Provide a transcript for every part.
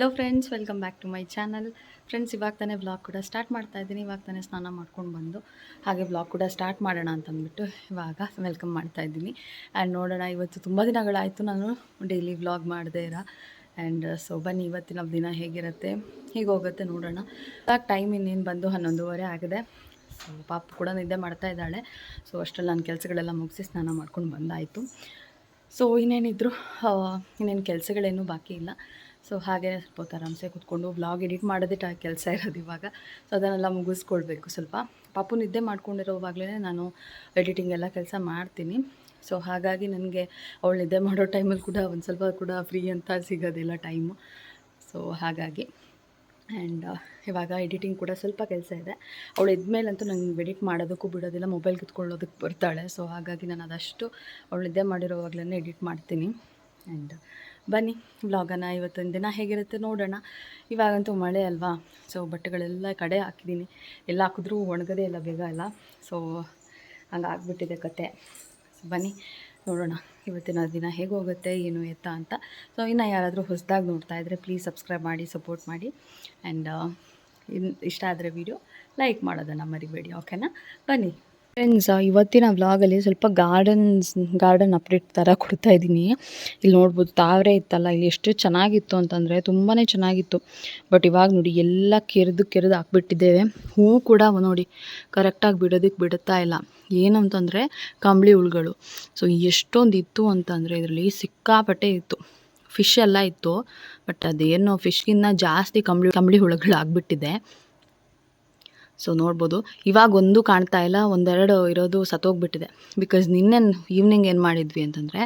Hello friends welcome back to my channel friends ಇವಾಗ ತಾನೇ blog ಕೂಡ ಸ್ಟಾರ್ಟ್ ಮಾಡ್ತಾ ಇದ್ದೀನಿ. ಇವಾಗ ತಾನೇ ಸ್ನಾನ ಮಾಡ್ಕೊಂಡು ಬಂದು ಹಾಗೆ ಬ್ಲಾಗ್ ಕೂಡ ಸ್ಟಾರ್ಟ್ ಮಾಡೋಣ ಅಂತಂದ್ಬಿಟ್ಟು ಇವಾಗ ವೆಲ್ಕಮ್ ಮಾಡ್ತಾ ಇದ್ದೀನಿ. ಆ್ಯಂಡ್ ನೋಡೋಣ, ಇವತ್ತು ತುಂಬ ದಿನಗಳಾಯಿತು ನಾನು ಡೈಲಿ ವ್ಲಾಗ್ ಮಾಡದೇ ಇರೋ. ಆ್ಯಂಡ್ ಸೊ ಬನ್ನಿ, ಇವತ್ತಿನ ದಿನ ಹೇಗಿರುತ್ತೆ, ಹೀಗೆ ಹೋಗುತ್ತೆ ನೋಡೋಣ. ಇವಾಗ ಟೈಮ್ ಇನ್ನೇನು ಬಂದು ಹನ್ನೊಂದುವರೆ ಆಗಿದೆ. ಸೊ ಪಾಪ ಕೂಡ ನಿದ್ದೆ ಮಾಡ್ತಾ ಇದ್ದಾಳೆ. ಸೊ ಅಷ್ಟರಲ್ಲಿ ನಾನು ಕೆಲಸಗಳೆಲ್ಲ ಮುಗಿಸಿ ಸ್ನಾನ ಮಾಡ್ಕೊಂಡು ಬಂದಾಯಿತು. ಸೊ ಇನ್ನೇನಿದ್ರು ಇನ್ನೇನು ಕೆಲಸಗಳೇನು ಬಾಕಿ ಇಲ್ಲ. ಸೊ ಹಾಗೆ ಸ್ವಲ್ಪ ಹೊತ್ತು ಆರಾಮ್ಸೆ ಕೂತ್ಕೊಂಡು ವ್ಲಾಗ್ ಎಡಿಟ್ ಮಾಡೋದೇ ಟ ಕೆಲಸ ಇರೋದು ಇವಾಗ. ಸೊ ಅದನ್ನೆಲ್ಲ ಮುಗಿಸ್ಕೊಳ್ಬೇಕು ಸ್ವಲ್ಪ. ಪಾಪು ನಿದ್ದೆ ಮಾಡ್ಕೊಂಡಿರೋವಾಗಲೇ ನಾನು ಎಡಿಟಿಂಗ್ ಎಲ್ಲ ಕೆಲಸ ಮಾಡ್ತೀನಿ. ಸೊ ಹಾಗಾಗಿ ನನಗೆ ಅವಳು ನಿದ್ದೆ ಮಾಡೋ ಟೈಮಲ್ಲಿ ಕೂಡ ಒಂದು ಸ್ವಲ್ಪ ಕೂಡ ಫ್ರೀ ಅಂತ ಸಿಗೋದಿಲ್ಲ ಟೈಮು ಸೊ ಹಾಗಾಗಿ. ಆ್ಯಂಡ್ ಇವಾಗ ಎಡಿಟಿಂಗ್ ಕೂಡ ಸ್ವಲ್ಪ ಕೆಲಸ ಇದೆ. ಅವಳು ಎದ್ಮೇಲಂತೂ ನಂಗೆ ಎಡಿಟ್ ಮಾಡೋದಕ್ಕೂ ಬಿಡೋದಿಲ್ಲ ಮೊಬೈಲ್ ಕಿತ್ಕೊಳ್ಳೋದಕ್ಕೆ ಬರ್ತಾಳೆ. ಸೊ ಹಾಗಾಗಿ ನಾನು ಅದಷ್ಟು ಅವಳು ನಿದ್ದೆ ಮಾಡಿರೋವಾಗಲೇ ಎಡಿಟ್ ಮಾಡ್ತೀನಿ. ಆ್ಯಂಡ್ ಬನ್ನಿ ವ್ಲಾಗನ್ನು ಇವತ್ತಿನ ದಿನ ಹೇಗಿರುತ್ತೆ ನೋಡೋಣ. ಇವಾಗಂತೂ ಮಳೆ ಅಲ್ವಾ ಸೊ ಬಟ್ಟೆಗಳೆಲ್ಲ ಕಡೆ ಹಾಕಿದ್ದೀನಿ ಎಲ್ಲ ಹಾಕಿದ್ರೂ ಒಣಗದೇ ಇಲ್ಲ ಬೇಗ ಎಲ್ಲ ಸೊ ಹಂಗಾಗ್ಬಿಟ್ಟಿದೆ ಕತೆ. ಬನ್ನಿ, ನೋಡೋಣ ಇವತ್ತಿನ ದಿನ ಹೇಗೆ ಹೋಗುತ್ತೆ, ಏನು ಎತ್ತ ಅಂತ. ಸೊ ಇನ್ನು ಯಾರಾದರೂ ಹೊಸದಾಗಿ ನೋಡ್ತಾ ಇದ್ದರೆ ಪ್ಲೀಸ್ ಸಬ್ಸ್ಕ್ರೈಬ್ ಮಾಡಿ ಸಪೋರ್ಟ್ ಮಾಡಿ. ಆ್ಯಂಡ್ ಇನ್, ಇಷ್ಟ ಆದರೆ ವಿಡಿಯೋ ಲೈಕ್ ಮಾಡೋದನ್ನು ಮರಿಬೇಡಿ ಓಕೆನಾ ಬನ್ನಿ. ಫ್ರೆಂಡ್ಸ್ ಇವತ್ತಿನ ವ್ಲಾಗಲ್ಲಿ ಸ್ವಲ್ಪ ಗಾರ್ಡನ್ಸ್ ಗಾರ್ಡನ್ ಅಪ್ಡೇಟ್ ಥರ ಕೊಡ್ತಾ ಇದ್ದೀನಿ. ಇಲ್ಲಿ ನೋಡ್ಬೋದು ತಾವರೆ ಇತ್ತಲ್ಲ, ಇಲ್ಲಿ ಎಷ್ಟು ಚೆನ್ನಾಗಿತ್ತು ಅಂತಂದರೆ ತುಂಬಾ ಚೆನ್ನಾಗಿತ್ತು. ಬಟ್ ಇವಾಗ ನೋಡಿ ಎಲ್ಲ ಕೆರೆದು ಕೆರೆದು ಹಾಕ್ಬಿಟ್ಟಿದ್ದೇವೆ ಹೂವು ಕೂಡ ನೋಡಿ ಕರೆಕ್ಟಾಗಿ ಬಿಡೋದಕ್ಕೆ ಬಿಡುತ್ತಾ ಇಲ್ಲ. ಏನಂತಂದರೆ ಕಂಬಳಿ ಹುಳುಗಳು ಸೊ ಎಷ್ಟೊಂದು ಇತ್ತು ಅಂತಂದರೆ ಇದರಲ್ಲಿ ಸಿಕ್ಕಾಪಟ್ಟೆ ಇತ್ತು. ಫಿಶ್ ಎಲ್ಲ ಇತ್ತು ಬಟ್ ಅದೇನೋ ಫಿಶ್ಗಿನ್ನ ಜಾಸ್ತಿ ಕಂಬಳಿ ಕಂಬಳಿ ಹುಳುಗಳು ಆಗಿಬಿಟ್ಟಿದೆ ಸೊ ನೋಡ್ಬೋದು. ಇವಾಗ ಒಂದು ಕಾಣ್ತಾ ಇಲ್ಲ, ಒಂದೆರಡು ಇರೋದು ಸತ್ತೋಗ್ಬಿಟ್ಟಿದೆ. ಬಿಕಾಸ್ ನಿನ್ನೆ ಈವ್ನಿಂಗ್ ಏನು ಮಾಡಿದ್ವಿ ಅಂತಂದರೆ,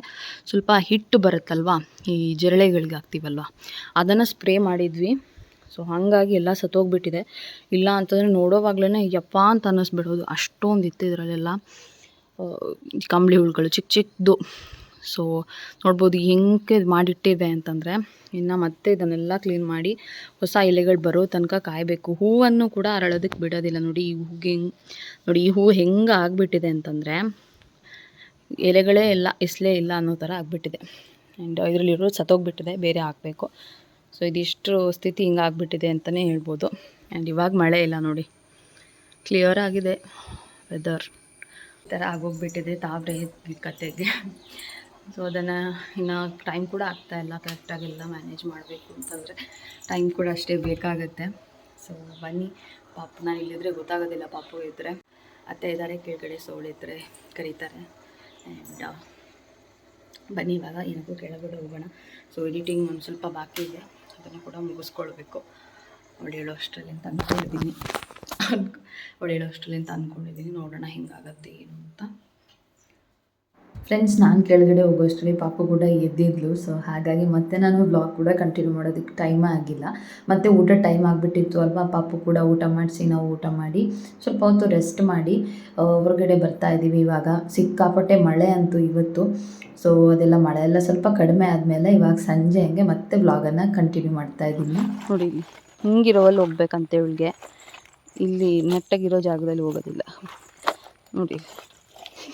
ಸ್ವಲ್ಪ ಹಿಟ್ಟು ಬರುತ್ತಲ್ವಾ? ಈ ಜಿರಳೆಗಳಿಗೆ ಹಾಕ್ತೀವಲ್ವ ಅದನ್ನು ಸ್ಪ್ರೇ ಮಾಡಿದ್ವಿ. ಸೊ ಹಾಗಾಗಿ ಎಲ್ಲ ಸತ್ತೋಗ್ಬಿಟ್ಟಿದೆ. ಇಲ್ಲ ಅಂತಂದರೆ ನೋಡೋವಾಗ್ಲೇ ಯಪ್ಪ ಅಂತ ಅನ್ನಿಸ್ಬಿಡೋದು ಅಷ್ಟೊಂದು ಇತ್ತು ಇದರಲ್ಲೆಲ್ಲ ಕಂಬಳಿ ಹುಳುಗಳು ಚಿಕ್ಕ ಚಿಕ್ಕದು ಸೊ ನೋಡ್ಬೋದು ಹೆಂಗೆ ಮಾಡಿಟ್ಟಿದೆ ಅಂತಂದರೆ, ಇನ್ನು ಮತ್ತೆ ಇದನ್ನೆಲ್ಲ ಕ್ಲೀನ್ ಮಾಡಿ ಹೊಸ ಎಲೆಗಳು ಬರೋ ತನಕ ಕಾಯಬೇಕು. ಹೂವನ್ನು ಕೂಡ ಅರಳೋದಕ್ಕೆ ಬಿಡೋದಿಲ್ಲ ನೋಡಿ, ಈ ಹೂಗೆ ಹೆಂಗೆ, ನೋಡಿ ಈ ಹೂವು ಹೆಂಗೆ ಆಗಿಬಿಟ್ಟಿದೆ ಅಂತಂದರೆ, ಎಲೆಗಳೇ ಇಲ್ಲ, ಇಸ್ಲೇ ಇಲ್ಲ ಅನ್ನೋ ಥರ ಆಗಿಬಿಟ್ಟಿದೆ. ಆ್ಯಂಡ್ ಇದರಲ್ಲಿರೋ ಸತ್ತೋಗ್ಬಿಟ್ಟಿದೆ, ಬೇರೆ ಹಾಕಬೇಕು. ಸೊ ಇದಿಷ್ಟು ಸ್ಥಿತಿ ಹಿಂಗೆ ಆಗಿಬಿಟ್ಟಿದೆ ಅಂತಲೇ ಹೇಳ್ಬೋದು. ಆ್ಯಂಡ್ ಇವಾಗ ಮಳೆ ಇಲ್ಲ ನೋಡಿ. ಕ್ಲಿಯರ್ ಆಗಿದೆ ವೆದರ್ ಈ ಥರ ಆಗೋಗ್ಬಿಟ್ಟಿದೆ, ತಾವ್ರೆ ಕತೆಗೆ. ಸೊ ಅದನ್ನು ಇನ್ನು ಟೈಮ್ ಕೂಡ ಆಗ್ತಾ ಇಲ್ಲ. ಕರೆಕ್ಟಾಗೆಲ್ಲ ಮ್ಯಾನೇಜ್ ಮಾಡಬೇಕು ಅಂತಂದರೆ ಟೈಮ್ ಕೂಡ ಅಷ್ಟೇ ಬೇಕಾಗುತ್ತೆ. ಸೊ ಬನ್ನಿ. ಪಾಪ ನಾನು ಇಲ್ಲಿದ್ರೆ ಗೊತ್ತಾಗೋದಿಲ್ಲ. ಪಾಪು ಇದ್ದರೆ ಅತ್ತೆ ಇದ್ದಾರೆ ಕೆಳಗಡೆ ಸೋಳಿದ್ರೆ ಕರೀತಾರೆ. ಆ್ಯಂಡ್ ಬನ್ನಿ ಇವಾಗ. ಏನಕ್ಕೂ ಕೆಳಗಡೆ ಹೋಗೋಣ. ಸೊ ಎಡಿಟಿಂಗ್ ಒಂದು ಸ್ವಲ್ಪ ಬಾಕಿ ಇದೆ. ಅದನ್ನು ಕೂಡ ಮುಗಿಸ್ಕೊಳ್ಬೇಕು. ಅವಳು ಹೇಳೋ ಅಷ್ಟರಲ್ಲಿ ಅಂತ ಅಂದ್ಕೊಂಡಿದ್ದೀನಿ. ಅವಳು ಹೇಳೋ ಅಷ್ಟರಲ್ಲಿ ಅಂತ ಅಂದ್ಕೊಂಡಿದ್ದೀನಿ. ನೋಡೋಣ ಹೆಂಗಾಗತ್ತೆ ಏನು ಅಂತ. ಫ್ರೆಂಡ್ಸ್ ನಾನು ಕೆಳಗಡೆ ಹೋಗೋಷ್ಟರಲ್ಲಿ ಪಾಪು ಕೂಡ ಎದ್ದಿದ್ಲು ಸೊ ಹಾಗಾಗಿ ಮತ್ತೆ ನಾನು ವ್ಲಾಗ್ ಕೂಡ ಕಂಟಿನ್ಯೂ ಮಾಡೋದಕ್ಕೆ ಟೈಮ್ ಆಗಿಲ್ಲ. ಮತ್ತು ಊಟ ಟೈಮ್ ಆಗಿಬಿಟ್ಟಿತ್ತು ಅಲ್ವಾ, ಪಾಪು ಕೂಡ ಊಟ ಮಾಡಿಸಿ, ನಾವು ಊಟ ಮಾಡಿ, ಸ್ವಲ್ಪ ಹೊತ್ತು ರೆಸ್ಟ್ ಮಾಡಿ ಹೊರಗಡೆ ಬರ್ತಾ ಇದ್ದೀವಿ ಇವಾಗ. ಸಿಕ್ಕಾಪಟ್ಟೆ ಮಳೆ ಅಂತೂ ಇವತ್ತು ಸೊ ಅದೆಲ್ಲ ಮಳೆ ಎಲ್ಲ ಸ್ವಲ್ಪ ಕಡಿಮೆ ಆದಮೇಲೆ ಇವಾಗ ಸಂಜೆ ಹಂಗೆ ಮತ್ತೆ ವ್ಲಾಗನ್ನು ಕಂಟಿನ್ಯೂ ಮಾಡ್ತಾ ಇದ್ದೀನಿ. ನೋಡಿ, ಹಿಂಗಿರೋವಲ್ಲಿ ಹೋಗ್ಬೇಕಂತ ಇವಳಿಗೆ. ಇಲ್ಲಿ ನೆಟ್ಟಗಿರೋ ಜಾಗದಲ್ಲಿ ಹೋಗೋದಿಲ್ಲ. ನೋಡಿ.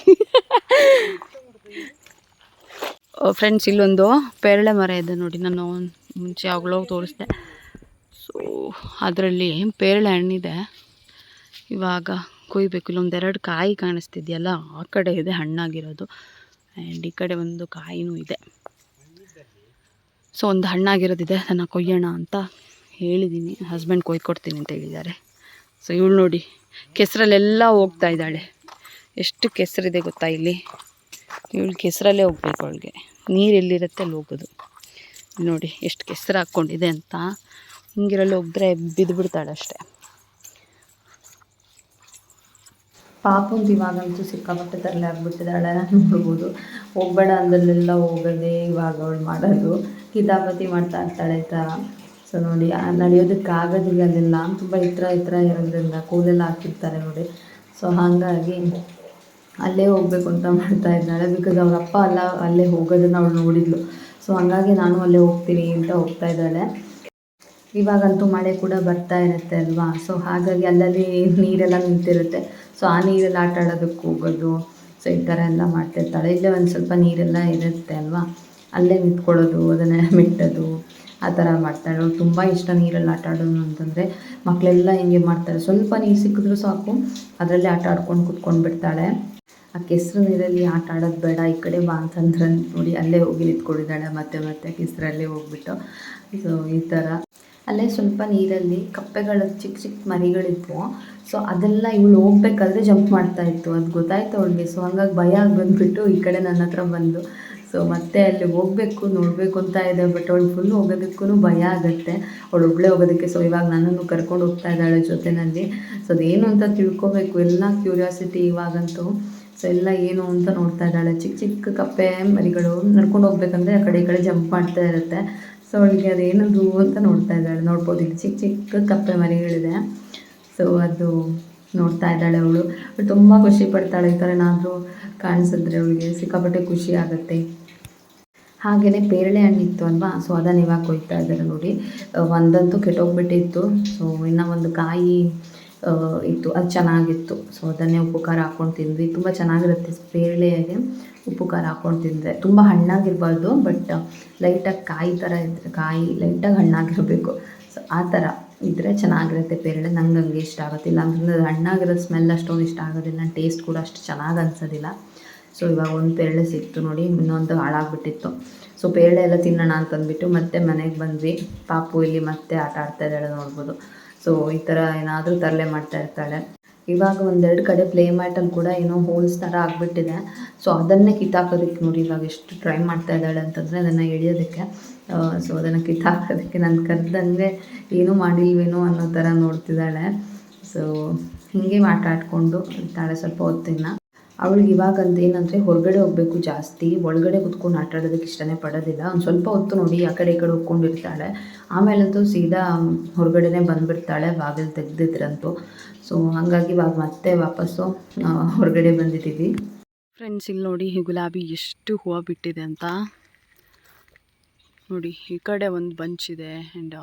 ಫ್ರೆಂಡ್ಸ್ ಇಲ್ಲೊಂದು ಪೇರಳೆ ಮರ ಇದೆ ನೋಡಿ, ನಾನು ಮುಂಚೆ ಯಾವಾಗಲೋ ತೋರಿಸ್ದೆ. ಸೊ ಅದರಲ್ಲಿ ಪೇರಳೆ ಹಣ್ಣಿದೆ. ಇವಾಗ ಕೊಯ್ಬೇಕು. ಇಲ್ಲೊಂದೆರಡು ಕಾಯಿ ಕಾಣಿಸ್ತಿದೆಯಲ್ಲ, ಆ ಕಡೆ ಇದೆ ಹಣ್ಣಾಗಿರೋದು. ಆ್ಯಂಡ್ ಈ ಕಡೆ ಒಂದು ಕಾಯಿನೂ ಇದೆ. ಸೊ ಒಂದು ಹಣ್ಣಾಗಿರೋದಿದೆ. ನನ್ನ ಕೊಯ್ಯೋಣ ಅಂತ ಹೇಳಿದ್ದೀನಿ ಹಸ್ಬೆಂಡ್ ಕೊಯ್ಕೊಡ್ತೀನಿ ಅಂತ ಹೇಳಿದ್ದಾರೆ. ಸೊ ಇವಳು ನೋಡಿ, ಕೆಸರಲ್ಲೆಲ್ಲ ಹೋಗ್ತಾ ಇದ್ದಾಳೆ. ಎಷ್ಟು ಕೆಸರಿದೆ ಗೊತ್ತಾ ಇಲ್ಲಿ? ಇವಳು ಕೆಸರಲ್ಲೇ ಹೋಗ್ಬೇಕು ಅವಳಿಗೆ. ನೀರು ಎಲ್ಲಿರುತ್ತೆ ಅಲ್ಲಿ ಹೋಗೋದು. ನೋಡಿ ಎಷ್ಟು ಕೆಸರು ಹಾಕ್ಕೊಂಡಿದೆ ಅಂತ. ಹಿಂಗಿರಲ್ಲಿ ಹೋಗಿದ್ರೆ ಬಿದ್ದುಬಿಡ್ತಾಳಷ್ಟೆ ಬಿಡ್ತಾಳೆ ಅಷ್ಟೇ ಇವಾಗಂತೂ ಸಿಕ್ಕಾಪಟ್ಟೆ ತರಲೆ ಆಗ್ಬಿಟ್ಟಿದ್ದಾಳೆ. ನೋಡ್ಬೋದು. ಹೋಗ್ಬೇಡ ಅಂದಲ್ಲೆಲ್ಲ ಹೋಗೋದೇ ಇವಾಗ ಅವಳು ಮಾಡೋದು. ಕಿತಾಪತಿ ಮಾಡ್ತಾ ಇರ್ತಾಳೆ ಈ ಸೊ ನೋಡಿ ನಡೆಯೋದಕ್ಕಾಗೋದಿಲ್ಲ ಅಲ್ಲೆಲ್ಲ ತುಂಬ ಎತ್ತರ ಎತ್ತರ ಇರೋದ್ರಿಂದ ಕೂಲೆಲ್ಲ ಹಾಕಿರ್ತಾರೆ ನೋಡಿ. ಸೊ ಹಾಗಾಗಿ ಅಲ್ಲೇ ಹೋಗ್ಬೇಕು ಅಂತ ಮಾಡ್ತಾ ಇದ್ದಾಳೆ. ಬಿಕಾಸ್ ಅವ್ರ ಅಪ್ಪ ಅಲ್ಲ, ಅಲ್ಲೇ ಹೋಗೋದನ್ನು ಅವಳು ನೋಡಿದ್ಲು. ಸೊ ಹಂಗಾಗಿ ನಾನು ಅಲ್ಲೇ ಹೋಗ್ತೀನಿ ಅಂತ ಹೋಗ್ತಾ ಇದ್ದಾಳೆ. ಇವಾಗಂತೂ ಮಳೆ ಕೂಡ ಬರ್ತಾ ಇರುತ್ತೆ ಅಲ್ವಾ? ಸೊ ಹಾಗಾಗಿ ಅಲ್ಲಲ್ಲಿ ನೀರೆಲ್ಲ ನಿಂತಿರುತ್ತೆ. ಸೊ ಆ ನೀರೆಲ್ಲ ಆಟ ಆಡೋದಕ್ಕೆ ಹೋಗೋದು ಸೊ ಈ ಥರ ಎಲ್ಲ ಮಾಡ್ತಿರ್ತಾಳೆ. ಇಲ್ಲೇ ಒಂದು ಸ್ವಲ್ಪ ನೀರೆಲ್ಲ ಇರುತ್ತೆ ಅಲ್ವಾ? ಅಲ್ಲೇ ನಿಂತ್ಕೊಳ್ಳೋದು ಅದನ್ನೆಲ್ಲ ಮೆಟ್ಟೋದು, ಆ ಥರ ಮಾಡ್ತಾಳೆ. ಅವ್ಳು ತುಂಬ ಇಷ್ಟ ನೀರಲ್ಲಿ ಆಟ ಆಡೋದು ಅಂತಂದರೆ ಮಕ್ಕಳೆಲ್ಲ ಹಿಂಗೆ ಮಾಡ್ತಾರೆ. ಸ್ವಲ್ಪ ನೀರು ಸಿಕ್ಕಿದ್ರು ಸಾಕು, ಅದರಲ್ಲೇ ಆಟ ಆಡ್ಕೊಂಡು ಕುತ್ಕೊಂಡು ಬಿಡ್ತಾಳೆ ಆ ಕೆಸರು ನೀರಲ್ಲಿ ಆಟ ಆಡೋದು ಬೇಡ. ಈ ಕಡೆ ಬಾ ಅಂತಂದ್ರೆ ನೋಡಿ ಅಲ್ಲೇ ಹೋಗಿ ನಿಂತ್ಕೊಂಡಿದ್ದಾಳೆ ಮತ್ತೆ ಮತ್ತೆ ಕೆಸರಲ್ಲೇ ಹೋಗ್ಬಿಟ್ಟು. ಸೊ ಈ ಥರ ಅಲ್ಲೇ ಸ್ವಲ್ಪ ನೀರಲ್ಲಿ ಕಪ್ಪೆಗಳು ಚಿಕ್ಕ ಚಿಕ್ಕ ಮರಿಗಳಿದ್ವು. ಸೊ ಅದೆಲ್ಲ ಇವಳು ಹೋಗ್ಬೇಕಾದ್ರೆ ಜಂಪ್ ಮಾಡ್ತಾ ಇತ್ತು. ಅದು ಗೊತ್ತಾಯ್ತು ಅವಳಿಗೆ. ಸೊ ಹಂಗಾಗಿ ಭಯ ಆಗಿ ಬಂದುಬಿಟ್ಟು ಈ ಕಡೆ ನನ್ನ ಹತ್ರ ಬಂದು. ಸೊ ಮತ್ತೆ ಅಲ್ಲಿ ಹೋಗಬೇಕು, ನೋಡಬೇಕು ಅಂತ ಇದೆ ಬಟ್ ಅವಳು ಫುಲ್ ಹೋಗೋದಕ್ಕೂ ಭಯ ಆಗುತ್ತೆ. ಅವಳು ಒಬ್ಬಳೇ ಹೋಗೋದಕ್ಕೆ. ಸೊ ಇವಾಗ ನನ್ನನ್ನು ಕರ್ಕೊಂಡು ಹೋಗ್ತಾ ಇದ್ದಾಳೆ ಜೊತೆಯಲ್ಲಿ ಸೊ ಅದೇನು ಅಂತ ತಿಳ್ಕೊಬೇಕು. ಎಲ್ಲ ಕ್ಯೂರಿಯಾಸಿಟಿ ಇವಾಗಂತೂ. ಸೊ ಎಲ್ಲ ಏನು ಅಂತ ನೋಡ್ತಾ ಇದ್ದಾಳೆ. ಚಿಕ್ಕ ಚಿಕ್ಕ ಕಪ್ಪೆ ಮರಿಗಳು ನಡ್ಕೊಂಡು ಹೋಗ್ಬೇಕಂದ್ರೆ ಆ ಕಡೆ ಈ ಕಡೆ ಜಂಪ್ ಮಾಡ್ತಾ ಇರುತ್ತೆ. ಸೊ ಅವಳಿಗೆ ಅದೇನದು ಅಂತ ನೋಡ್ತಾ ಇದ್ದಾಳೆ. ನೋಡ್ಬೋದು ಇಲ್ಲಿ ಚಿಕ್ಕ ಚಿಕ್ಕ ಕಪ್ಪೆ ಮರಿಗಳಿದೆ. ಸೊ ಅದು ನೋಡ್ತಾ ಇದ್ದಾಳೆ ಅವಳು. ತುಂಬ ಖುಷಿ ಪಡ್ತಾಳೆ. ಈ ಥರ ಏನಾದರೂ ಕಾಣಿಸಿದ್ರೆ ಅವಳಿಗೆ ಸಿಕ್ಕಾಪಟ್ಟೆ ಖುಷಿ ಆಗುತ್ತೆ. ಹಾಗೆಯೇ ಪೇರಳೆ ಹಣ್ಣಿತ್ತು ಅಲ್ವಾ? ಸೊ ಅದನ್ನು ಇವಾಗ ಕೊಯ್ತಾ ಇದ್ದಾರೆ ನೋಡಿ. ಒಂದಂತೂ ಕೆಟ್ಟೋಗ್ಬಿಟ್ಟಿತ್ತು. ಸೊ ಇನ್ನೂ ಒಂದು ಕಾಯಿ ಇತ್ತು. ಅದು ಚೆನ್ನಾಗಿತ್ತು. ಸೊ ಅದನ್ನೇ ಉಪ್ಪು ಖಾರ ಹಾಕ್ಕೊಂಡು ತಿಂದ್ವಿ. ತುಂಬ ಚೆನ್ನಾಗಿರುತ್ತೆ ಪೇರಳೆಗೆ ಉಪ್ಪು ಖಾರ ಹಾಕ್ಕೊಂಡು ತಿಂದರೆ. ತುಂಬ ಹಣ್ಣಾಗಿರಬಾರ್ದು ಬಟ್ ಲೈಟಾಗಿ ಕಾಯಿ ಥರ ಇದ್ದರೆ ಕಾಯಿ ಲೈಟಾಗಿ ಹಣ್ಣಾಗಿರಬೇಕು. ಸೊ ಆ ಥರ ಇದ್ದರೆ ಚೆನ್ನಾಗಿರುತ್ತೆ ಪೇರಳೆ. ನಂಗೆ ಹಂಗೆ ಇಷ್ಟ ಆಗುತ್ತೆ. ಇಲ್ಲ ಅಂತಂದ್ರೆ ಹಣ್ಣಾಗಿರೋ ಸ್ಮೆಲ್ ಅಷ್ಟೊಂದು ಇಷ್ಟ ಆಗೋದಿಲ್ಲ. ಟೇಸ್ಟ್ ಕೂಡ ಅಷ್ಟು ಚೆನ್ನಾಗಿ ಅನ್ಸೋದಿಲ್ಲ. ಸೊ ಇವಾಗ ಒಂದು ಪೇರಳೆ ಸಿಕ್ತು ನೋಡಿ, ಇನ್ನೊಂದು ಹಾಳಾಗ್ಬಿಟ್ಟಿತ್ತು. ಸೊ ಪೇರಳೆ ಎಲ್ಲ ತಿನ್ನೋಣ ಅಂತಂದ್ಬಿಟ್ಟು ಮತ್ತೆ ಮನೆಗೆ ಬಂದ್ವಿ. ಪಾಪು ಇಲ್ಲಿ ಮತ್ತೆ ಆಟ ಆಡ್ತಾ ಇದ್ದಾಳೆ ನೋಡ್ಬೋದು. ಸೊ ಈ ಥರ ಏನಾದರೂ ತರಲೆ ಮಾಡ್ತಾ ಇರ್ತಾಳೆ. ಇವಾಗ ಒಂದೆರಡು ಕಡೆ ಪ್ಲೇ ಮ್ಯಾಟಲ್ಲಿ ಕೂಡ ಏನೋ ಹೋಲ್ಸ್ ಥರ ಆಗಿಬಿಟ್ಟಿದೆ. ಸೊ ಅದನ್ನೇ ಕಿತ್ತಾಕೋದಕ್ಕೆ ನೋಡಿ ಇವಾಗ ಎಷ್ಟು ಟ್ರೈ ಮಾಡ್ತಾ ಇದ್ದಾಳೆ ಅಂತಂದರೆ ಅದನ್ನು ಎಳಿಯೋದಕ್ಕೆ. ಸೊ ಅದನ್ನು ಕಿತ್ತಾಕೋದಕ್ಕೆ ನಾನು ಕರೆದಂಗೆ ಏನೂ ಮಾಡಿಲ್ವೇನೋ ಅನ್ನೋ ಥರ ನೋಡ್ತಿದ್ದಾಳೆ. ಸೊ ಹೀಗೆ ಮಾತಾಡಿಕೊಂಡು ಇರ್ತಾಳೆ ಸ್ವಲ್ಪ ಹೊತ್ತಿನ. ಅವಳಿಗೆ ಇವಾಗಂತ ಏನಂದ್ರೆ ಹೊರಗಡೆ ಹೋಗಬೇಕು ಜಾಸ್ತಿ, ಒಳಗಡೆ ಕುತ್ಕೊಂಡು ಆಟ ಆಡೋದಕ್ಕೆ ಇಷ್ಟನೇ ಪಡೋದಿಲ್ಲ. ಒಂದು ಸ್ವಲ್ಪ ಹೊತ್ತು ನೋಡಿ ಆ ಕಡೆ ಈ ಕಡೆ ಹೋಗ್ಕೊಂಡಿರ್ತಾಳೆ ಆಮೇಲಂತೂ ಸೀದಾ ಹೊರಗಡೆನೇ ಬಂದ್ಬಿಡ್ತಾಳೆ, ಬಾಗಿಲು ತೆಗ್ದಿದ್ರಂತೂ. ಸೊ ಹಾಗಾಗಿ ಇವಾಗ ಮತ್ತೆ ವಾಪಸ್ಸು ಹೊರಗಡೆ ಬಂದಿದ್ದೀವಿ. ಫ್ರೆಂಡ್ಸ್ ಇಲ್ಲಿ ನೋಡಿ ಈ ಗುಲಾಬಿ ಎಷ್ಟು ಹೂವು ಬಿಟ್ಟಿದೆ ಅಂತ. ನೋಡಿ, ಈ ಕಡೆ ಒಂದು ಬಂಚ್ ಇದೆ ಆ್ಯಂಡ್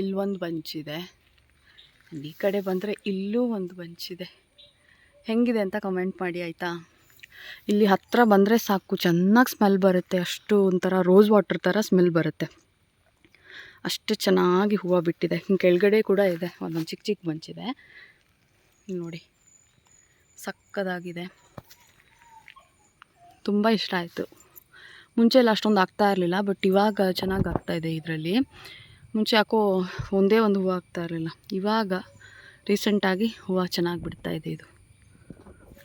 ಇಲ್ಲಿ ಒಂದು ಬಂಚ್ ಇದೆ. ಈ ಕಡೆ ಬಂದರೆ ಇಲ್ಲೂ ಒಂದು ಬಂಚ್ ಇದೆ. ಹೆಂಗಿದೆ ಅಂತ ಕಮೆಂಟ್ ಮಾಡಿ, ಆಯಿತಾ? ಇಲ್ಲಿ ಹತ್ತಿರ ಬಂದರೆ ಸಾಕು, ಚೆನ್ನಾಗಿ ಸ್ಮೆಲ್ ಬರುತ್ತೆ. ಅಷ್ಟು ಒಂಥರ ರೋಸ್ ವಾಟರ್ ಥರ ಸ್ಮೆಲ್ ಬರುತ್ತೆ. ಅಷ್ಟು ಚೆನ್ನಾಗಿ ಹೂವು ಬಿಟ್ಟಿದೆ. ಹಿಂಗೆ ಕೆಳಗಡೆ ಕೂಡ ಇದೆ. ಒಂದೊಂದು ಚಿಕ್ಕ ಚಿಕ್ಕ ಬಂಚಿದೆ ನೋಡಿ, ಸಕ್ಕದಾಗಿದೆ. ತುಂಬ ಇಷ್ಟ ಆಯಿತು. ಮುಂಚೆ ಎಲ್ಲ ಅಷ್ಟೊಂದು ಆಗ್ತಾ ಇರಲಿಲ್ಲ ಬಟ್ ಇವಾಗ ಚೆನ್ನಾಗಿ ಆಗ್ತಾ ಇದೆ ಇದರಲ್ಲಿ. ಮುಂಚೆ ಯಾಕೋ ಒಂದೇ ಒಂದು ಹೂವು ಆಗ್ತಾ ಇರಲಿಲ್ಲ. ಇವಾಗ ರೀಸೆಂಟಾಗಿ ಹೂವು ಚೆನ್ನಾಗಿ ಬಿಡ್ತಾ ಇದೆ ಇದು.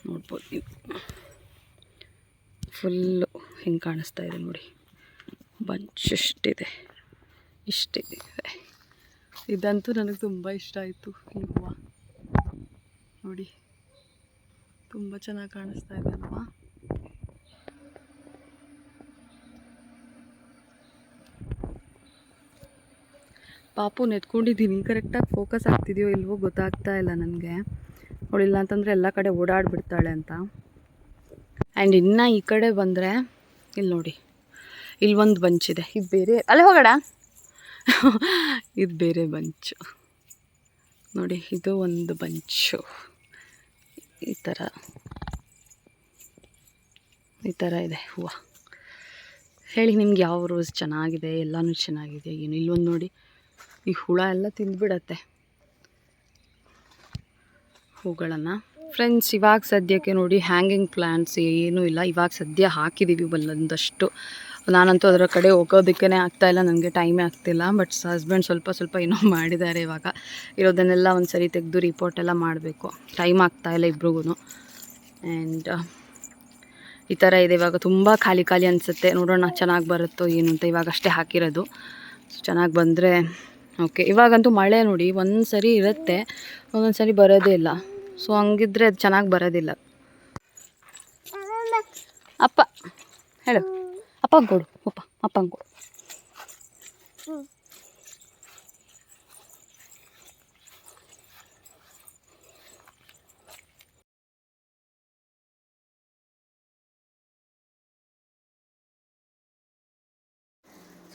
ನೋಡ್ಬೋದು ನೀವು. ಫುಲ್ಲು ಹಿಂಗೆ ಕಾಣಿಸ್ತಾ ಇದೆ ನೋಡಿ. ಬಂಚ್ ಇಷ್ಟಿದೆ ಇಷ್ಟಿದೆ. ಇದಂತೂ ನನಗೆ ತುಂಬ ಇಷ್ಟ ಆಯಿತು ಈ ಹೂವು. ನೋಡಿ. ತುಂಬ ಚೆನ್ನಾಗಿ ಕಾಣಿಸ್ತಾ ಇದೆ ಅಲ್ವಾ? ಪಾಪು ನೆತ್ಕೊಂಡಿದ್ದೀನಿ. ಕರೆಕ್ಟಾಗಿ ಫೋಕಸ್ ಆಗ್ತಿದೆಯೋ ಇಲ್ವೋ ಗೊತ್ತಾಗ್ತಾ ಇಲ್ಲ ನನಗೆ. ಅವಳಿಲ್ಲ ಅಂತಂದರೆ ಎಲ್ಲ ಕಡೆ ಓಡಾಡಿಬಿಡ್ತಾಳೆ ಅಂತ. ಆ್ಯಂಡ್ ಇನ್ನು ಈ ಕಡೆ ಬಂದರೆ ಇಲ್ಲಿ ನೋಡಿ ಇಲ್ಲಿ ಒಂದು ಬಂಚ್ ಇದೆ. ಇದು ಬೇರೆ, ಅಲ್ಲೇ ಹೋಗೋಣ? ಇದು ಬೇರೆ ಬಂಚು ನೋಡಿ, ಇದು ಒಂದು ಬಂಚು ಈ ಥರ ಈ ಥರ ಇದೆ, ಹೂವು. ಹೇಳಿ, ನಿಮ್ಗೆ ಯಾವ ರೋಸ್ ಚೆನ್ನಾಗಿದೆ, ಎಲ್ಲನೂ ಚೆನ್ನಾಗಿದೆ ಏನು? ಇಲ್ಲೊಂದು ನೋಡಿ, ಈ ಹುಳ ಎಲ್ಲ ತಿಂದ್ಬಿಡತ್ತೆ. ಹೂಗಳನ್ನು. ಫ್ರೆಂಡ್ಸ್ ಇವಾಗ ಸದ್ಯಕ್ಕೆ ನೋಡಿ ಹ್ಯಾಂಗಿಂಗ್ ಪ್ಲ್ಯಾಂಟ್ಸ್ ಏನೂ ಇಲ್ಲ. ಇವಾಗ ಸದ್ಯ ಹಾಕಿದ್ದೀವಿ ಒಂದೊಂದಷ್ಟು ನಾನಂತೂ ಅದರ ಕಡೆ ಹೋಗೋದಕ್ಕೇ ಆಗ್ತಾಯಿಲ್ಲ ನನಗೆ ಟೈಮೇ ಆಗ್ತಿಲ್ಲ. ಬಟ್ ಹಸ್ಬೆಂಡ್ ಸ್ವಲ್ಪ ಸ್ವಲ್ಪ ಏನೋ ಮಾಡಿದ್ದಾರೆ ಇವಾಗ. ಇರೋದನ್ನೆಲ್ಲ ಒಂದು ಸರಿ ತೆಗೆದು ರಿಪೋರ್ಟ್ ಎಲ್ಲ ಮಾಡಬೇಕು. ಟೈಮ್ ಆಗ್ತಾಯಿಲ್ಲ ಇಬ್ರಿಗೂ ಆ್ಯಂಡ್ ಈ ಥರ ಇದೆ ಇವಾಗ. ತುಂಬ ಖಾಲಿ ಖಾಲಿ ಅನಿಸುತ್ತೆ. ನೋಡೋಣ ಚೆನ್ನಾಗಿ ಬರುತ್ತೋ ಏನು ಅಂತ ಇವಾಗ ಅಷ್ಟೇ ಹಾಕಿರೋದು. ಚೆನ್ನಾಗಿ ಬಂದರೆ ಓಕೆ ಇವಾಗಂತೂ ಮಳೆ ನೋಡಿ ಒಂದು ಸರಿ ಇರುತ್ತೆ. ಒಂದೊಂದು ಸರಿ ಬರೋದೇ ಇಲ್ಲ. ಸೊ ಹಂಗಿದ್ರೆ ಅದು ಚೆನ್ನಾಗಿ ಬರೋದಿಲ್ಲ. ಅಪ್ಪ ಹೇಳು. ಅಪ್ಪ ಕೊಡು ಅಪ್ಪ ಅಪ್ಪಂಗೆ ಕೊಡು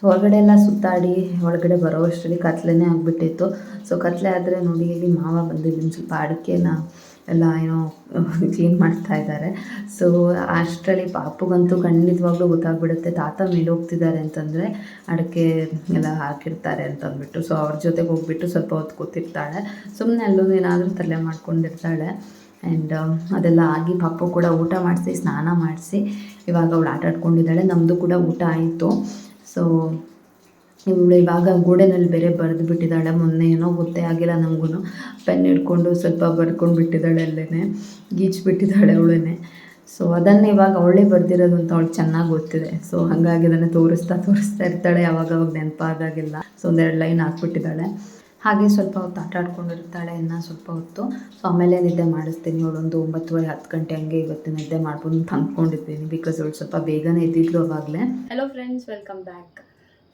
ಸೊ ಹೊರಗಡೆ ಎಲ್ಲ ಸುತ್ತಾಡಿ ಒಳಗಡೆ ಬರೋ ಅಷ್ಟರಲ್ಲಿ ಕತ್ಲೆನೇ ಆಗಿಬಿಟ್ಟಿತ್ತು. ಸೊ ಕತ್ಲೆ ಆದರೆ ನೋಡಿ, ಇಲ್ಲಿ ಮಾವ ಬಂದಿದ್ದೀನಿ. ಸ್ವಲ್ಪ ಅಡಿಕೆನ ಎಲ್ಲ ಏನೋ ಕ್ಲೀನ್ ಮಾಡ್ತಾ ಇದ್ದಾರೆ. ಸೊ ಅಷ್ಟರಲ್ಲಿ ಪಾಪುಗಂತೂ ಖಂಡಿತವಾಗ್ಲೂ ಗೊತ್ತಾಗ್ಬಿಡುತ್ತೆ. ತಾತ ಮೇಲೆ ಹೋಗ್ತಿದ್ದಾರೆ ಅಂತಂದರೆ ಅಡಿಕೆ ಎಲ್ಲ ಹಾಕಿರ್ತಾರೆ ಅಂತ ಅಂದ್ಬಿಟ್ಟು ಸೊ ಅವ್ರ ಜೊತೆಗೆ ಹೋಗ್ಬಿಟ್ಟು ಸ್ವಲ್ಪ ಹೊತ್ತು ಕೂತಿರ್ತಾಳೆ. ಸುಮ್ಮನೆ ಅಲ್ಲೊಂದು ಏನಾದರೂ ತಲೆ ಮಾಡ್ಕೊಂಡಿರ್ತಾಳೆ. ಆ್ಯಂಡ್ ಅದೆಲ್ಲ ಆಗಿ ಪಾಪು ಕೂಡ ಊಟ ಮಾಡಿಸಿ, ಸ್ನಾನ ಮಾಡಿಸಿ, ಇವಾಗ ಅವಳು ಆಟಾಡ್ಕೊಂಡಿದ್ದಾಳೆ. ನಮ್ಮದು ಕೂಡ ಊಟ ಆಯಿತು. ಸೊ ಇವಳು ಇವಾಗ ಗೋಡೆನಲ್ಲಿ ಬೇರೆ ಬರೆದು ಬಿಟ್ಟಿದ್ದಾಳೆ. ಮೊನ್ನೆ ಏನೋ ಗೊತ್ತೇ ಆಗಿಲ್ಲ ನಮಗೂ ಪೆನ್ ಹಿಡ್ಕೊಂಡು ಸ್ವಲ್ಪ ಬರ್ಕೊಂಡು ಬಿಟ್ಟಿದ್ದಾಳೆ ಅಲ್ಲೇ ಗೀಚ್ಬಿಟ್ಟಿದ್ದಾಳೆ ಅವಳೇ ಸೊ ಅದನ್ನು ಇವಾಗ ಅವಳೇ ಬರ್ದಿರೋದು ಅಂತ ಅವಳು ಚೆನ್ನಾಗಿ ಗೊತ್ತಿದೆ. ಸೊ ಹಾಗಾಗಿ ಅದನ್ನು ತೋರಿಸ್ತಾ ತೋರಿಸ್ತಾ ಇರ್ತಾಳೆ. ಯಾವಾಗ ಅವಾಗ ಸೊ ಒಂದೆರಡು ಲೈನ್ ಹಾಕ್ಬಿಟ್ಟಿದ್ದಾಳೆ. ಹಾಗೆ ಸ್ವಲ್ಪ ಹೊತ್ತು ಆಟ ಆಡ್ಕೊಂಡಿರ್ತಾಳೆ ಇನ್ನು ಸ್ವಲ್ಪ ಹೊತ್ತು. ಸೊ ಆಮೇಲೆ ನಿದ್ದೆ ಮಾಡಿಸ್ತೀನಿ ಅವಳೊಂದು ಒಂಬತ್ತುವರೆ, ಹತ್ತು ಗಂಟೆ ಹಂಗೆ ಇವತ್ತು ನಿದ್ದೆ ಮಾಡ್ಬೋದು ಅಂತ ಅಂದ್ಕೊಂಡಿದ್ದೀನಿ ಬಿಕಾಸ್ ಅವಳು ಸ್ವಲ್ಪ ಬೇಗನೆ ಇದ್ದಿದ್ಲು ಅವಾಗಲೇ. Hello friends welcome back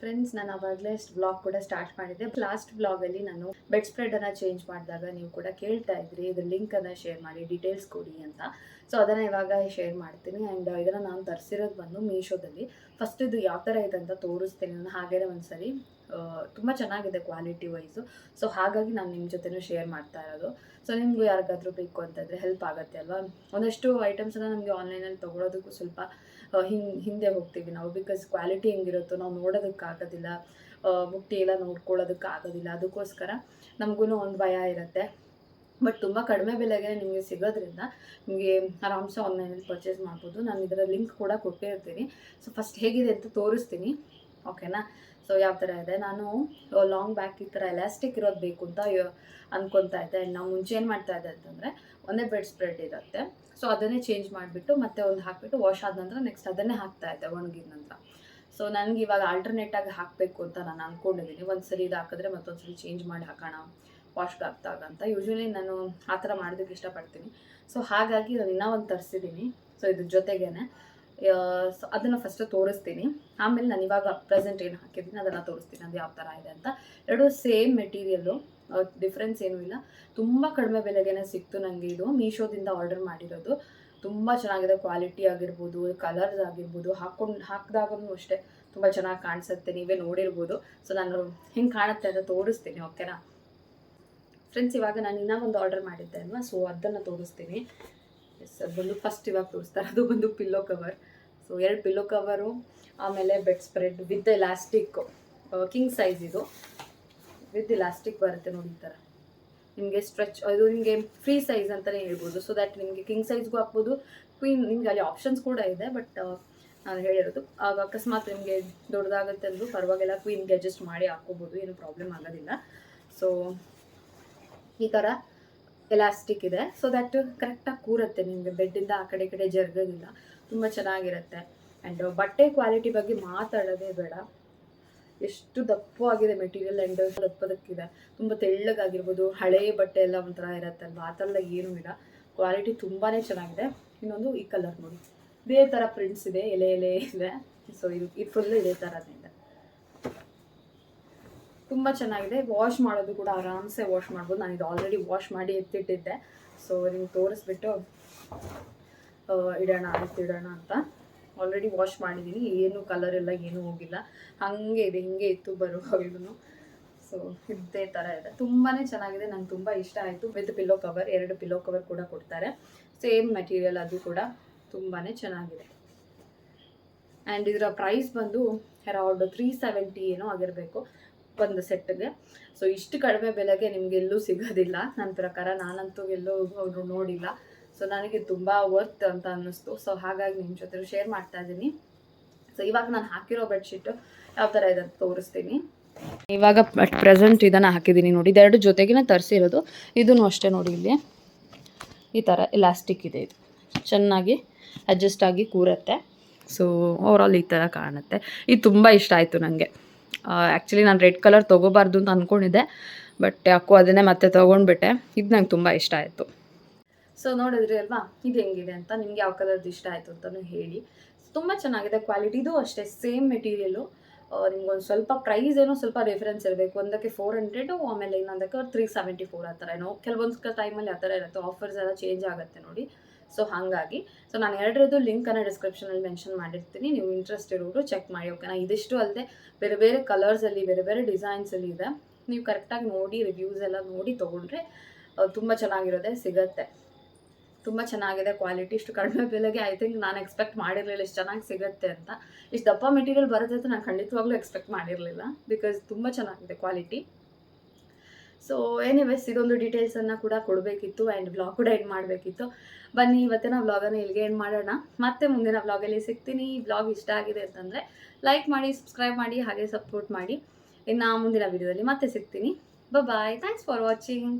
friends ನಾನು ಅವಾಗಲೇ ಬ್ಲಾಗ್ ಕೂಡ ಸ್ಟಾರ್ಟ್ ಮಾಡಿದ್ದೆ. ಲಾಸ್ಟ್ ಬ್ಲಾಗಲ್ಲಿ ನಾನು ಬೆಡ್ ಸ್ಪ್ರೆಡನ್ನು ಚೇಂಜ್ ಮಾಡಿದಾಗ ನೀವು ಕೂಡ ಕೇಳ್ತಾ ಇದ್ರಿ, ಇದ್ರ ಲಿಂಕನ್ನು ಶೇರ್ ಮಾಡಿ ಡೀಟೇಲ್ಸ್ ಕೊಡಿ ಅಂತ. ಸೊ ಅದನ್ನು ಇವಾಗ ಶೇರ್ ಮಾಡ್ತೀನಿ. ಆ್ಯಂಡ್ ಇದನ್ನು ನಾನು ತರಿಸಿರೋದು ಬಂದು ಮೀಶೋದಲ್ಲಿ ಫಸ್ಟ್ ಇದು ಯಾವ ಥರ ಇದೆ ಅಂತ ತೋರಿಸ್ತೀನಿ ನಾನು, ಹಾಗೇನೆ ಒಂದ್ಸರಿ. ತುಂಬ ಚೆನ್ನಾಗಿದೆ ಕ್ವಾಲಿಟಿ ವೈಸು ಸೊ ಹಾಗಾಗಿ ನಾನು ನಿಮ್ಮ ಜೊತೆನೂ ಶೇರ್ ಮಾಡ್ತಾ ಇರೋದು. ಸೊ ನಿಮಗೂ ಯಾರಿಗಾದ್ರೂ ಬೇಕು ಅಂತಂದರೆ ಹೆಲ್ಪ್ ಆಗುತ್ತೆ ಅಲ್ವಾ? ಒಂದಷ್ಟು ಐಟಮ್ಸನ್ನು ನಮಗೆ ಆನ್ಲೈನಲ್ಲಿ ತೊಗೊಳೋದಕ್ಕೂ ಸ್ವಲ್ಪ ಹಿಂಗೆ ಹಿಂದೆ ಹೋಗ್ತೀವಿ ನಾವು. ಬಿಕಾಸ್ ಕ್ವಾಲಿಟಿ ಹೆಂಗಿರುತ್ತೋ ನಾವು ನೋಡೋದಕ್ಕಾಗೋದಿಲ್ಲ. ಬುಟ್ಟಿ ಎಲ್ಲ ನೋಡ್ಕೊಳ್ಳೋದಕ್ಕಾಗೋದಿಲ್ಲ. ಅದಕ್ಕೋಸ್ಕರ ನಮಗೂ ಒಂದು ಭಯ ಇರುತ್ತೆ. ಬಟ್ ತುಂಬ ಕಡಿಮೆ ಬೆಲೆಗೆ ನಿಮಗೆ ಸಿಗೋದ್ರಿಂದ ನಿಮಗೆ ಆರಾಮ್ಸೆ ಆನ್ಲೈನಲ್ಲಿ ಪರ್ಚೇಸ್ ಮಾಡ್ಬೋದು. ನಾನು ಇದರ ಲಿಂಕ್ ಕೂಡ ಕೊಟ್ಟಿರ್ತೀನಿ. ಸೊ ಫಸ್ಟ್ ಹೇಗಿದೆ ಅಂತ ತೋರಿಸ್ತೀನಿ. ಓಕೆನಾ ಸೊ ಯಾವ ಥರ ಇದೆ? ನಾನು ಲಾಂಗ್ ಬ್ಯಾಕ್ ಈ ಥರ ಎಲಾಸ್ಟಿಕ್ ಇರೋದು ಬೇಕು ಅಂತ ಅನ್ಕೊಂತಾ ಇದ್ದೆ. ಆ್ಯಂಡ್ ನಾವು ಮುಂಚೆ ಏನು ಮಾಡ್ತಾ ಇದ್ದೆ ಅಂತಂದರೆ, ಒಂದೇ ಬೆಡ್ ಸ್ಪ್ರೆಡ್ ಇರುತ್ತೆ. ಸೊ ಅದನ್ನೇ ಚೇಂಜ್ ಮಾಡಿಬಿಟ್ಟು ಮತ್ತೆ ಒಂದು ಹಾಕಿಬಿಟ್ಟು ವಾಶ್ ಆದ ನಂತರ ನೆಕ್ಸ್ಟ್ ಅದನ್ನೇ ಹಾಕ್ತಾ ಇದ್ದೆ, ಒಣಗಿದ ನಂತರ. ಸೊ ನನಗೆ ಇವಾಗ ಆಲ್ಟರ್ನೇಟಾಗಿ ಹಾಕಬೇಕು ಅಂತ ನಾನು ಅಂದ್ಕೊಂಡಿದ್ದೀನಿ ಒಂದು ಸರಿ ಇದು ಹಾಕಿದ್ರೆ ಮತ್ತೊಂದು ಸರಿ ಚೇಂಜ್ ಮಾಡಿ ಹಾಕೋಣ ವಾಶ್ಗೆ ಹಾಕ್ದಾಗ ಅಂತ. ಯೂಶ್ವಲಿ ನಾನು ಆ ಥರ ಮಾಡೋದಕ್ಕೆ ಇಷ್ಟಪಡ್ತೀನಿ. ಸೊ ಹಾಗಾಗಿ ನಾನು ಇನ್ನೂ ಒಂದು ತರಿಸಿದ್ದೀನಿ ಸೊ ಇದ್ರ ಜೊತೆಗೇನೆ ಸೊ ಅದನ್ನು ಫಸ್ಟ್ ತೋರಿಸ್ತೀನಿ. ಆಮೇಲೆ ನಾನು ಇವಾಗ ಪ್ರೆಸೆಂಟ್ ಏನು ಹಾಕಿದ್ದೀನಿ, ಅದನ್ನು ತೋರಿಸ್ತೀನಿ. ಅದು ಯಾವ ಥರ ಇದೆ ಅಂತ. ಎರಡು ಸೇಮ್ ಮೆಟೀರಿಯಲ್ಲು ಡಿಫ್ರೆನ್ಸ್ ಏನೂ ಇಲ್ಲ. ತುಂಬ ಕಡಿಮೆ ಬೆಲೆಗೇನೆ ಸಿಕ್ತು ನನಗೆ ಇದು. ಮೀಶೋದಿಂದ ಆರ್ಡರ್ ಮಾಡಿರೋದು. ತುಂಬ ಚೆನ್ನಾಗಿದೆ. ಕ್ವಾಲಿಟಿ ಆಗಿರ್ಬೋದು ಕಲರ್ಸ್ ಆಗಿರ್ಬೋದು. ಹಾಕ್ಕೊಂಡು ಹಾಕಿದಾಗೂ ಅಷ್ಟೇ ತುಂಬ ಚೆನ್ನಾಗಿ ಕಾಣಿಸುತ್ತೆ. ನೀವೇ ನೋಡಿರ್ಬೋದು. ಸೊ ನಾನು ಹಿಂಗೆ ಕಾಣುತ್ತೆ ಅಂತ ತೋರಿಸ್ತೀನಿ ಓಕೆನಾ ಫ್ರೆಂಡ್ಸ್ ಇವಾಗ ನಾನು ಇನ್ನೂ ಒಂದು ಆರ್ಡರ್ ಮಾಡಿದ್ದೆ ಅಲ್ವಾ? ಸೊ ಅದನ್ನು ತೋರಿಸ್ತೀನಿ. ಎಸ್ ಅದು ಬಂದು ಫಸ್ಟ್ ಇವಾಗ ತೋರಿಸ್ತಾರೆ ಅದು ಬಂದು ಪಿಲ್ಲೋ ಕವರ್ ಸೊ ಎರಡು ಪಿಲ್ಲೋ ಕವರು ಆಮೇಲೆ bedspread with elastic king size ಇದು. ವಿತ್ ಎಲಾಸ್ಟಿಕ್ ಬರುತ್ತೆ ನೋಡಿ ಈ ಥರ ನಿಮಗೆ ಸ್ಟ್ರೆಚ್ ಅದು ನಿಮಗೆ ಫ್ರೀ ಸೈಜ್ ಅಂತಲೇ ಹೇಳ್ಬೋದು. ಸೊ ದ್ಯಾಟ್ ನಿಮಗೆ ಕಿಂಗ್ ಸೈಜ್ಗೂ ಹಾಕ್ಬೋದು. ಕ್ವೀನ್ ನಿಮಗೆ ಅಲ್ಲಿ ಆಪ್ಷನ್ಸ್ ಕೂಡ ಇದೆ ಬಟ್ ನಾನು ಹೇಳಿರೋದು. ಆಗ ಅಕಸ್ಮಾತ್ ನಿಮಗೆ ದೊಡ್ಡದಾಗುತ್ತೆ ಅಂದರೂ ಪರವಾಗಿಲ್ಲ ಕ್ವೀನ್ಗೆ ಅಡ್ಜಸ್ಟ್ ಮಾಡಿ ಹಾಕ್ಕೋಬೋದು. ಏನು ಪ್ರಾಬ್ಲಮ್ ಆಗೋದಿಲ್ಲ. ಸೊ ಈ ಥರ ಎಲಾಸ್ಟಿಕ್ ಇದೆ. ಸೊ ದ್ಯಾಟ್ ಕರೆಕ್ಟಾಗಿ ಕೂರುತ್ತೆ ನಿಮಗೆ ಬೆಡ್ಡಿಂದ ಆ ಕಡೆ ಕಡೆ ಜರ್ಗೋದಿಲ್ಲ ತುಂಬ ಚೆನ್ನಾಗಿರುತ್ತೆ. ಆ್ಯಂಡ್ ಬಟ್ಟೆ ಕ್ವಾಲಿಟಿ ಬಗ್ಗೆ ಮಾತಾಡೋದೇ ಬೇಡ. ಎಷ್ಟು ದಪ್ಪವಾಗಿದೆ ಮೆಟೀರಿಯಲ್ ಆ್ಯಂಡ್ ದಪ್ಪದಕ್ಕಿದೆ. ತುಂಬ ತೆಳ್ಳಗಾಗಿರ್ಬೋದು, ಹಳೆ ಬಟ್ಟೆ ಎಲ್ಲ ಒಂಥರ ಇರತ್ತಲ್ವ? ಆ ಥರ ಎಲ್ಲ ಏನೂ ಇಲ್ಲ. ಕ್ವಾಲಿಟಿ ತುಂಬಾ ಚೆನ್ನಾಗಿದೆ. ಇನ್ನೊಂದು ಈ ಕಲರ್ ನೋಡಿ. ಇದೇ ಥರ ಪ್ರಿಂಟ್ಸ್ ಇದೆ, ಎಲೆ ಎಲೆ ಇದೆ. ಸೊ ಇದು ಈ ಫುಲ್ ಇದೇ ಥರನೇ ಇದೆ ತುಂಬ ಚೆನ್ನಾಗಿದೆ. ವಾಶ್ ಮಾಡೋದು ಕೂಡ ಆರಾಮ್ಸೆ ವಾಶ್ ಮಾಡ್ಬೋದು. ನಾನು ಇದು ಆಲ್ರೆಡಿ ವಾಶ್ ಮಾಡಿ ಎತ್ತಿಟ್ಟಿದ್ದೆ. ಸೊ ನಿಮ್ಗೆ ತೋರಿಸ್ಬಿಟ್ಟು ಇಡೋಣ, ಎತ್ತಿಡೋಣ ಅಂತ. ಆಲ್ರೆಡಿ ವಾಶ್ ಮಾಡಿದ್ದೀನಿ ಏನು ಕಲರ್ ಎಲ್ಲ ಏನೂ ಹೋಗಿಲ್ಲ. ಹಾಗೆ ಇದೆ, ಹಿಂಗೆ ಇತ್ತು ಬರುವಾಗಲೂ ಸೊ ಇದೇ ಥರ ಇದೆ. ತುಂಬಾ ಚೆನ್ನಾಗಿದೆ. ನಂಗೆ ತುಂಬ ಇಷ್ಟ ಆಯಿತು. ವಿತ್ ಪಿಲ್ಲೋ ಕವರ್ ಎರಡು ಪಿಲ್ಲೋ ಕವರ್ ಕೂಡ ಕೊಡ್ತಾರೆ. ಸೇಮ್ ಮೆಟೀರಿಯಲ್ ಅದು ಕೂಡ. ತುಂಬಾ ಚೆನ್ನಾಗಿದೆ. ಆ್ಯಂಡ್ ಇದರ ಪ್ರೈಸ್ ಬಂದು ಅರೌಂಡ್ ತ್ರೀ ಸೆವೆಂಟಿ ಏನೋ ಆಗಿರಬೇಕು. ಒಂದು ಸೆಟ್ಗೆ. ಸೊ ಇಷ್ಟು ಕಡಿಮೆ ಬೆಲೆಗೆ ನಿಮ್ಗೆ ಎಲ್ಲೂ ಸಿಗೋದಿಲ್ಲ. ನನ್ನ ಪ್ರಕಾರ ನಾನಂತೂ ಎಲ್ಲೂ ಅವರು ನೋಡಿಲ್ಲ. ಸೊ ನನಗೆ ತುಂಬ ವರ್ತ್ ಅಂತ ಅನ್ನಿಸ್ತು. ಸೊ ಹಾಗಾಗಿ ನಿಮ್ಮ ಜೊತೆ ಶೇರ್ ಮಾಡ್ತಾ ಇದ್ದೀನಿ. ಸೊ ಇವಾಗ ನಾನು ಹಾಕಿರೋ ಬೆಡ್ಶೀಟು ಯಾವ ಥರ ಇದೆ ಅಂತ ತೋರಿಸ್ತೀನಿ. ಇವಾಗ ಪ್ರೆಸೆಂಟ್ ಇದನ್ನು ಹಾಕಿದ್ದೀನಿ ನೋಡಿ. ಇದೆರಡು ಜೊತೆಗಿನ ತರಿಸಿರೋದು. ಇದನ್ನು ಅಷ್ಟೇ ನೋಡಿ ಇಲ್ಲಿ. ಈ ಥರ ಇಲಾಸ್ಟಿಕ್ ಇದೆ ಇದು. ಚೆನ್ನಾಗಿ ಅಡ್ಜಸ್ಟ್ ಆಗಿ ಕೂರತ್ತೆ. ಸೊ ಓವರಾಲ್ ಈ ಥರ ಕಾಣುತ್ತೆ. ಇದು ತುಂಬ ಇಷ್ಟ ಆಯಿತು ನನಗೆ ಆ್ಯಕ್ಚುಲಿ ನಾನು ರೆಡ್ ಕಲರ್ ತೊಗೋಬಾರ್ದು ಅಂತ ಅಂದ್ಕೊಂಡಿದ್ದೆ ಬಟ್ ಯಾಕೋ ಅದನ್ನೇ ಮತ್ತೆ ತೊಗೊಂಡ್ಬಿಟ್ಟೆ. ಇದು ನಂಗೆ ತುಂಬ ಇಷ್ಟ ಆಯಿತು. ಸೊ ನೋಡಿದ್ರಿ ಅಲ್ವಾ? ಇದು ಹೆಂಗಿದೆ ಅಂತ, ನಿಮ್ಗೆ ಯಾವ ಕಲರ್ದು ಇಷ್ಟ ಆಯಿತು ಅಂತಲೂ ಹೇಳಿ. ತುಂಬ ಚೆನ್ನಾಗಿದೆ ಕ್ವಾಲಿಟಿದು ಅಷ್ಟೇ ಸೇಮ್ ಮೆಟೀರಿಯಲು ನಿಮ್ಗೊಂದು ಸ್ವಲ್ಪ ಪ್ರೈಸ್ ಏನೋ ಸ್ವಲ್ಪ ಡಿಫ್ರೆನ್ಸ್ ಇರಬೇಕು. ಒಂದಕ್ಕೆ ಫೋರ್ ಹಂಡ್ರೆಡು ಆಮೇಲೆ ಇನ್ನೊಂದಕ್ಕೆ ತ್ರೀ ಸೆವೆಂಟಿ ಫೋರ್ ಆ ಥರ ಏನೋ. ಕೆಲವೊಂದು ಟೈಮಲ್ಲಿ ಆ ಥರ ಇರುತ್ತೆ. ಆಫರ್ಸ್ ಎಲ್ಲ ಚೇಂಜ್ ಆಗುತ್ತೆ ನೋಡಿ. ಸೊ ಹಾಗಾಗಿ. ಸೊ ನಾನು ಎರಡರದ್ದು ಲಿಂಕನ್ನು ಡಿಸ್ಕ್ರಿಪ್ಷನಲ್ಲಿ ಮೆನ್ಷನ್ ಮಾಡಿರ್ತೀನಿ. ನೀವು ಇಂಟ್ರೆಸ್ಟ್ ಇರೋರು ಚೆಕ್ ಮಾಡಿ ಓಕೆನಾ ಇದಿಷ್ಟು ಅಲ್ಲದೆ ಬೇರೆ ಬೇರೆ ಕಲರ್ಸಲ್ಲಿ ಬೇರೆ ಬೇರೆ ಡಿಸೈನ್ಸಲ್ಲಿ ಇದೆ. ನೀವು ಕರೆಕ್ಟಾಗಿ ನೋಡಿ ರಿವ್ಯೂಸ್ ಎಲ್ಲ ನೋಡಿ ತೊಗೊಂಡ್ರೆ ತುಂಬ ಚೆನ್ನಾಗಿರೋದೇ ಸಿಗತ್ತೆ. ತುಂಬ ಚೆನ್ನಾಗಿದೆ ಕ್ವಾಲಿಟಿ ಇಷ್ಟು ಕಡಿಮೆ ಬೆಲೆಗೆ ಐ ಥಿಂಕ್ ನಾನು ಎಕ್ಸ್ಪೆಕ್ಟ್ ಮಾಡಿರಲಿಲ್ಲ ಇಷ್ಟು ಚೆನ್ನಾಗಿ ಸಿಗುತ್ತೆ ಅಂತ. ಇಷ್ಟು ದಪ್ಪ ಮೆಟೀರಿಯಲ್ ಬರುತ್ತೆ ಅಂತ ನಾನು ಖಂಡಿತವಾಗ್ಲೂ ಎಕ್ಸ್ಪೆಕ್ಟ್ ಮಾಡಿರಲಿಲ್ಲ. ಬಿಕಾಸ್ ತುಂಬ ಚೆನ್ನಾಗಿದೆ ಕ್ವಾಲಿಟಿ ಸೊ ಎನಿವೇಸ್ ಇದೊಂದು ಡೀಟೇಲ್ಸನ್ನು ಕೂಡ ಕೊಡಬೇಕಿತ್ತು ಆ್ಯಂಡ್ ಬ್ಲಾಗ್ ಕೂಡ ಎಂಡ್ ಮಾಡಬೇಕಿತ್ತು. ಬನ್ನಿ, ಇವತ್ತಿನ ವ್ಲಾಗನ್ನು ಇಲ್ಲಿಗೆ ಎಂಡ್ ಮಾಡೋಣ. ಮತ್ತೆ ಮುಂದಿನ ವ್ಲಾಗಲ್ಲಿ ಸಿಗ್ತೀನಿ. ಈ ವ್ಲಾಗ್ ಇಷ್ಟ ಆಗಿದೆ ಅಂತಂದರೆ ಲೈಕ್ ಮಾಡಿ ಸಬ್ಸ್ಕ್ರೈಬ್ ಮಾಡಿ, ಹಾಗೆ ಸಪೋರ್ಟ್ ಮಾಡಿ. ಇನ್ನು ಮುಂದಿನ ವಿಡಿಯೋದಲ್ಲಿ ಮತ್ತೆ ಸಿಗ್ತೀನಿ. Bye thanks for watching